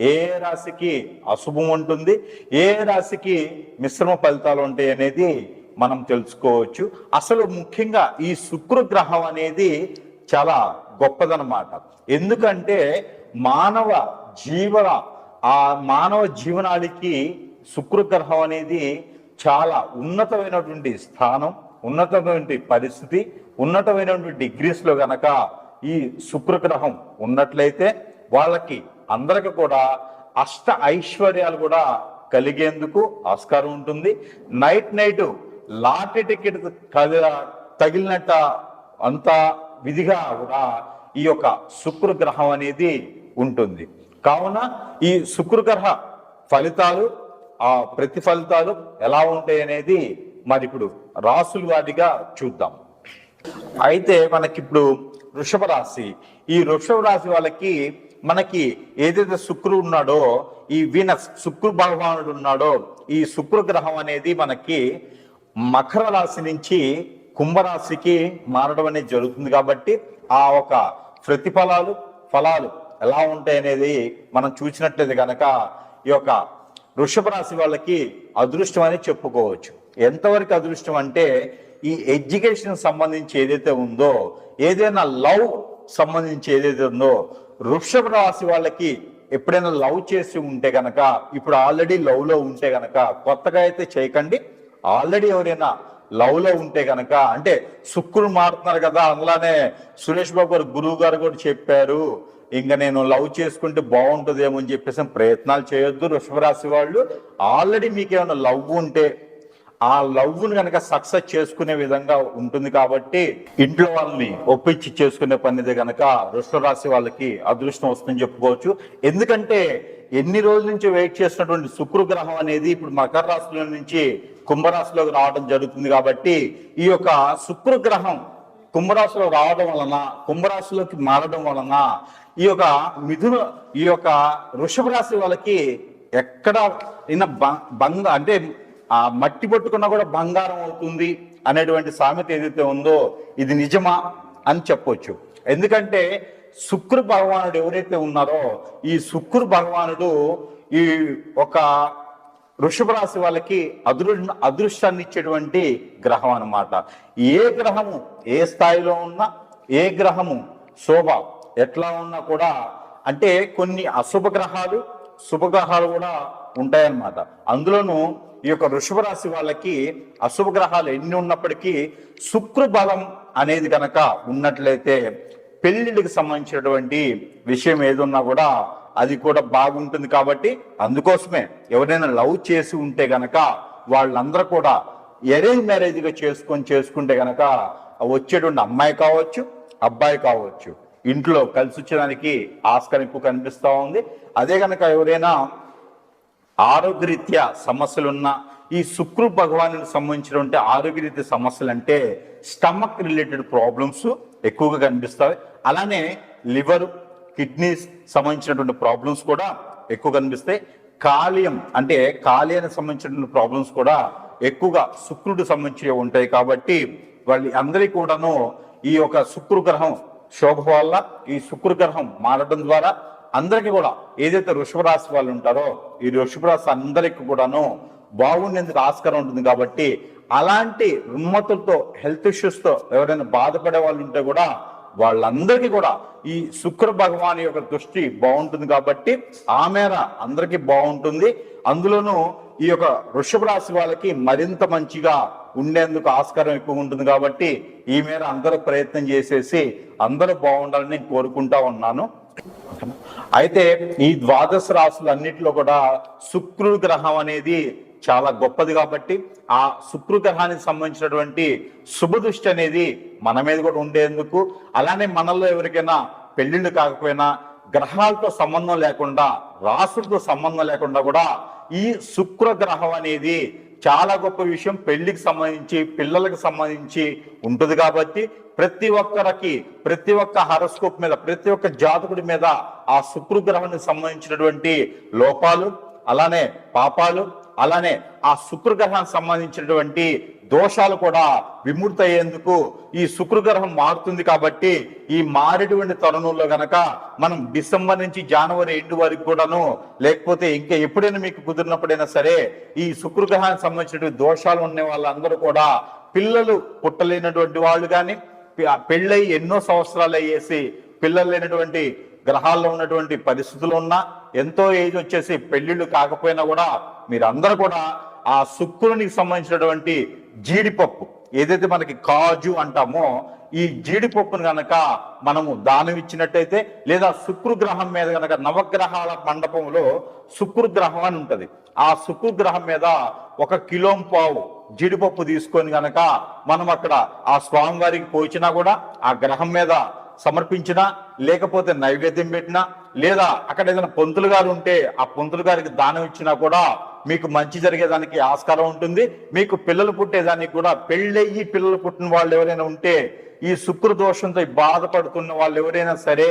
ఏ రాశికి అశుభం ఉంటుంది ఏ రాశికి మిశ్రమ ఫలితాలు ఉంటాయి అనేది మనం తెలుసుకోవచ్చు. అసలు ముఖ్యంగా ఈ శుక్రగ్రహం అనేది చాలా గొప్పదనమాట ఎందుకంటే మానవ జీవన ఆ మానవ జీవనానికి శుక్రగ్రహం అనేది చాలా ఉన్నతమైనటువంటి స్థానం ఉన్నతమైనటువంటి పరిస్థితి ఉన్నతమైనటువంటి డిగ్రీస్లో గనక ఈ శుక్రగ్రహం ఉన్నట్లయితే వాళ్ళకి అందరికి కూడా అష్ట ఐశ్వర్యాలు కూడా కలిగేందుకు ఆస్కారం ఉంటుంది. నైట్ నైట్ లాటరీ టికెట్ తగిలినట్ట అంత విధిగా కూడా ఈ యొక్క శుక్రగ్రహం అనేది ఉంటుంది. కావున ఈ శుక్రగ్రహ ఫలితాలు ఆ ప్రతిఫలితాలు ఎలా ఉంటాయి అనేది మరి ఇప్పుడు రాసుల వారిగా చూద్దాం. అయితే మనకిప్పుడు వృషభ రాశి. ఈ వృషభ రాశి వాళ్ళకి మనకి ఏదైతే శుక్రుడు ఉన్నాడో ఈ వీనస్ శుక్రు భగవానుడు ఉన్నాడో ఈ శుక్ర గ్రహం అనేది మనకి మకర రాశి నుంచి కుంభరాశికి మారడం అనేది జరుగుతుంది కాబట్టి ఆ ఒక ప్రతిఫలాలు ఫలాలు ఎలా ఉంటాయి అనేది మనం చూసినట్లయితే కనుక ఈ యొక్క వృషభ రాశి వాళ్ళకి అదృష్టం అని చెప్పుకోవచ్చు. ఎంతవరకు అదృష్టం అంటే ఈ ఎడ్యుకేషన్ సంబంధించి ఏదైతే ఉందో ఏదైనా లవ్ సంబంధించి ఏదైతే ఉందో వృషభ రాశి వాళ్ళకి ఎప్పుడైనా లవ్ చేసి ఉంటే గనక ఇప్పుడు ఆల్రెడీ లవ్లో ఉంటే గనక కొత్తగా అయితే చేయకండి. ఆల్రెడీ ఎవరైనా లవ్లో ఉంటే గనక అంటే శుక్రుడు మారుతున్నారు కదా అందులోనే సురేష్ బాబు గారు గురువు గారు కూడా చెప్పారు ఇంకా నేను లవ్ చేసుకుంటే బాగుంటుందేమో అని చెప్పేసి ప్రయత్నాలు చేయొద్దు వృషభ రాశి వాళ్ళు. ఆల్రెడీ మీకు ఏమైనా లవ్ ఉంటే ఆ లవ్ను కనుక సక్సెస్ చేసుకునే విధంగా ఉంటుంది కాబట్టి ఇంట్లో వాళ్ళని ఒప్పించి చేసుకునే పనిదే కనుక వృషభ రాశి వాళ్ళకి అదృష్టం వస్తుందని చెప్పుకోవచ్చు. ఎందుకంటే ఎన్ని రోజుల నుంచి వెయిట్ చేసినటువంటి శుక్ర గ్రహం అనేది ఇప్పుడు మకర రాశిలో నుంచి కుంభరాశిలోకి రావడం జరుగుతుంది కాబట్టి ఈ యొక్క శుక్రగ్రహం కుంభరాశిలో రావడం వలన కుంభరాశిలోకి మారడం వలన ఈ యొక్క మిథున ఈ యొక్క వృషభ రాశి వాళ్ళకి ఎక్కడ అయినా బంగ అంటే ఆ మట్టి పట్టుకున్నా కూడా బంగారం అవుతుంది అనేటువంటి సామెత ఏదైతే ఉందో ఇది నిజమా అని చెప్పొచ్చు. ఎందుకంటే శుక్ర భగవానుడు ఎవరైతే ఉన్నారో ఈ శుక్ర భగవానుడు ఈ ఒక వృషభ రాశి వాళ్ళకి అదృ అదృష్టాన్ని ఇచ్చేటువంటి గ్రహం అన్నమాట. ఏ గ్రహము ఏ స్థాయిలో ఉన్నా ఏ గ్రహము శోభ ఎట్లా ఉన్నా కూడా అంటే కొన్ని అశుభ గ్రహాలు శుభగ్రహాలు కూడా ఉంటాయన్నమాట. అందులోనూ ఈ యొక్క వృషభ రాశి వాళ్ళకి అశుభ గ్రహాలు ఎన్ని ఉన్నప్పటికీ శుక్రబలం అనేది కనుక ఉన్నట్లయితే పెళ్ళిళ్ళకి సంబంధించినటువంటి విషయం ఏదున్నా కూడా అది కూడా బాగుంటుంది కాబట్టి అందుకోసమే ఎవరైనా లవ్ చేసి ఉంటే గనక వాళ్ళందరూ కూడా అరేంజ్ మ్యారేజ్గా చేసుకొని చేసుకుంటే గనక వచ్చేటువంటి అమ్మాయి కావచ్చు అబ్బాయి కావచ్చు. ఇంట్లో కలిసి వచ్చేదానికి ఆస్కరింపు కనిపిస్తూ ఉంది. అదే గనక ఎవరైనా ఆరోగ్యరీత్యా సమస్యలున్న ఈ శుక్రు భగవాను సంబంధించినటువంటి ఆరోగ్యరీత్యా సమస్యలు అంటే స్టమక్ రిలేటెడ్ ప్రాబ్లమ్స్ ఎక్కువగా కనిపిస్తాయి. అలానే లివర్ కిడ్నీస్ సంబంధించినటువంటి ప్రాబ్లమ్స్ కూడా ఎక్కువ కనిపిస్తాయి. కాలియం అంటే కాలియానికి సంబంధించినటువంటి ప్రాబ్లమ్స్ కూడా ఎక్కువగా శుక్రుడు సంబంధించి ఉంటాయి కాబట్టి వాళ్ళ అందరికీ కూడాను ఈ యొక్క శుక్రగ్రహం శోభ వల్ల ఈ శుక్రగ్రహం మారడం ద్వారా అందరికీ కూడా ఏదైతే వృషభ రాశి వాళ్ళు ఉంటారో ఈ వృషభ రాశి అందరికి కూడాను బాగుండేందుకు ఆస్కారం ఉంటుంది కాబట్టి అలాంటి రుమ్మతులతో హెల్త్ ఇష్యూస్తో ఎవరైనా బాధపడే వాళ్ళు ఉంటే కూడా వాళ్ళందరికీ కూడా ఈ శుక్ర భగవాన్ యొక్క దృష్టి బాగుంటుంది కాబట్టి ఆ మేర అందరికీ బాగుంటుంది. అందులోనూ ఈ యొక్క వృషభ రాశి వాళ్ళకి మరింత మంచిగా ఉండేందుకు ఆస్కారం ఎక్కువ ఉంటుంది కాబట్టి ఈ మేర అందరూ ప్రయత్నం చేసేసి అందరూ బాగుండాలని నేను కోరుకుంటా ఉన్నాను. అయితే ఈ ద్వాదశ రాశులు కూడా శుక్రుడు గ్రహం అనేది చాలా గొప్పది కాబట్టి ఆ శుక్రగ్రహానికి సంబంధించినటువంటి శుభదృష్టి అనేది మన మీద కూడా ఉండేందుకు అలానే మనలో ఎవరికైనా పెళ్ళిళ్ళు కాకపోయినా గ్రహాలతో సంబంధం లేకుండా రాసులతో సంబంధం లేకుండా కూడా ఈ శుక్రగ్రహం అనేది చాలా గొప్ప విషయం పెళ్ళికి సంబంధించి పిల్లలకు సంబంధించి ఉంటుంది కాబట్టి ప్రతి ఒక్కరికి ప్రతి ఒక్క హరస్కోప్ మీద ప్రతి ఒక్క జాతకుడి మీద ఆ శుక్రగ్రహానికి సంబంధించినటువంటి లోపాలు అలానే పాపాలు అలానే ఆ శుక్రగ్రహానికి సంబంధించినటువంటి దోషాలు కూడా విముక్తి అయ్యేందుకు ఈ శుక్రగ్రహం మారుతుంది కాబట్టి ఈ మారేటువంటి తరుణంలో గనక మనం డిసెంబర్ నుంచి జనవరి ఎండు వరకు కూడాను లేకపోతే ఇంకా ఎప్పుడైనా మీకు కుదిరినప్పుడైనా సరే ఈ శుక్రగ్రహానికి సంబంధించినటువంటి దోషాలు ఉన్న వాళ్ళందరూ కూడా పిల్లలు పుట్టలేనటువంటి వాళ్ళు కానీ పెళ్ళై ఎన్నో సంవత్సరాలు అయ్యేసి పిల్లలు లేనటువంటి గ్రహాల్లో ఉన్నటువంటి పరిస్థితులు ఉన్నా ఎంతో ఏజ్ వచ్చేసి పెళ్ళిళ్ళు కాకపోయినా కూడా మీరందరూ కూడా ఆ శుక్రునికి సంబంధించినటువంటి జీడిపప్పు ఏదైతే మనకి కాజు అంటామో ఈ జీడిపప్పును గనక మనము దానం ఇచ్చినట్టయితే లేదా శుక్రగ్రహం మీద గనక నవగ్రహాల మండపంలో శుక్రగ్రహం అని ఉంటుంది. ఆ శుక్రగ్రహం మీద ఒక కిలో పావు జీడిపప్పు తీసుకొని గనక మనం అక్కడ ఆ స్వామివారికి పోయినా కూడా ఆ గ్రహం మీద సమర్పించినా లేకపోతే నైవేద్యం పెట్టినా లేదా అక్కడ ఏదైనా పొంతులు గారు ఉంటే ఆ పొంతులు గారికి దానం ఇచ్చినా కూడా మీకు మంచి జరిగేదానికి ఆస్కారం ఉంటుంది. మీకు పిల్లలు పుట్టేదానికి కూడా పెళ్ళయ్యి పిల్లలు పుట్టిన వాళ్ళు ఎవరైనా ఉంటే ఈ శుక్ర దోషంతో బాధపడుతున్న వాళ్ళు ఎవరైనా సరే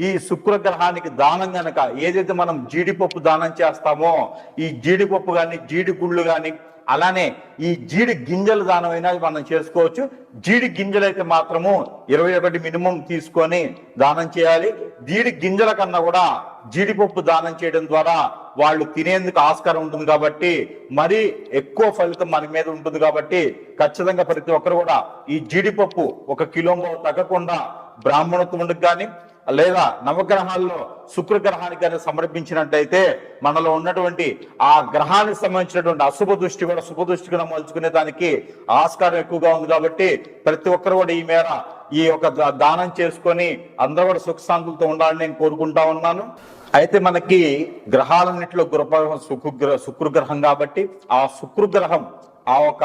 ఈ శుక్ర గ్రహానికి దానం గనక ఏదైతే మనం జీడిపప్పు దానం చేస్తామో ఈ జీడిపప్పు కానీ జీడిగుళ్ళు కానీ అలానే ఈ జీడి గింజలు దానమైనా మనం చేసుకోవచ్చు. జీడి గింజలు అయితే మాత్రము ఇరవై ఒకటి మినిమం తీసుకొని దానం చేయాలి. జీడి గింజల కన్నా కూడా జీడిపప్పు దానం చేయడం ద్వారా వాళ్ళు తినేందుకు ఆస్కారం ఉంటుంది కాబట్టి మరీ ఎక్కువ ఫలితం మన మీద ఉంటుంది కాబట్టి ఖచ్చితంగా ప్రతి ఒక్కరు కూడా ఈ జీడిపప్పు ఒక కిలో తగ్గకుండా బ్రాహ్మణత్వముడికి కానీ లేదా నవగ్రహాల్లో శుక్రగ్రహానికి కనుక సమర్పించినట్టయితే మనలో ఉన్నటువంటి ఆ గ్రహానికి సంబంధించినటువంటి అశుభ దృష్టి కూడా శుభ దృష్టిగా మలుచుకునే దానికి ఆస్కారం ఎక్కువగా ఉంది కాబట్టి ప్రతి ఒక్కరు కూడా ఈ మేర ఈ యొక్క దానం చేసుకొని అందరూ కూడా సుఖశాంతులతో ఉండాలని నేను కోరుకుంటా ఉన్నాను. అయితే మనకి గ్రహాలన్నింటిలో గృహ శుక్రగ్రహ శుక్రగ్రహం కాబట్టి ఆ శుక్రగ్రహం ఆ ఒక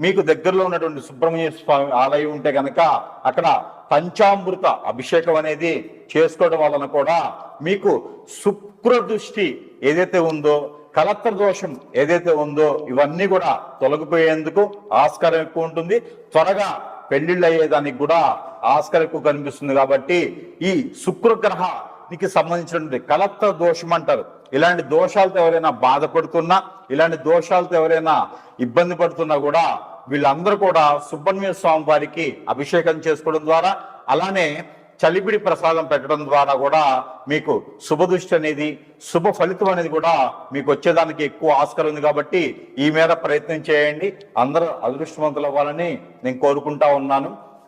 మీకు దగ్గరలో ఉన్నటువంటి సుబ్రహ్మణ్య స్వామి ఆలయం ఉంటే కనుక అక్కడ పంచామృత అభిషేకం అనేది చేసుకోవడం వలన కూడా మీకు శుక్ర దృష్టి ఏదైతే ఉందో కలత్ర దోషం ఏదైతే ఉందో ఇవన్నీ కూడా తొలగిపోయేందుకు ఆస్కారం ఎక్కువ ఉంటుంది. త్వరగా పెళ్ళిళ్ళు అయ్యేదానికి కూడా ఆస్కారం ఎక్కువ కనిపిస్తుంది కాబట్టి ఈ శుక్రగ్రహానికి సంబంధించినటువంటి కలత్ర దోషం అంటారు. ఇలాంటి దోషాలతో ఎవరైనా బాధపడుతున్నా ఇలాంటి దోషాలతో ఎవరైనా ఇబ్బంది పడుతున్నా కూడా వీళ్ళందరూ కూడా సుబ్రహ్మణ్య స్వామి వారికి అభిషేకం చేసుకోవడం ద్వారా అలానే చలిపిడి ప్రసాదం పెట్టడం ద్వారా కూడా మీకు శుభదృష్టి అనేది శుభ ఫలితం అనేది కూడా మీకు వచ్చేదానికి ఎక్కువ ఆస్కారం ఉంది కాబట్టి ఈ మేర ప్రయత్నం చేయండి. అందరూ అదృష్టవంతులు అవ్వాలని నేను కోరుకుంటా ఉన్నాను.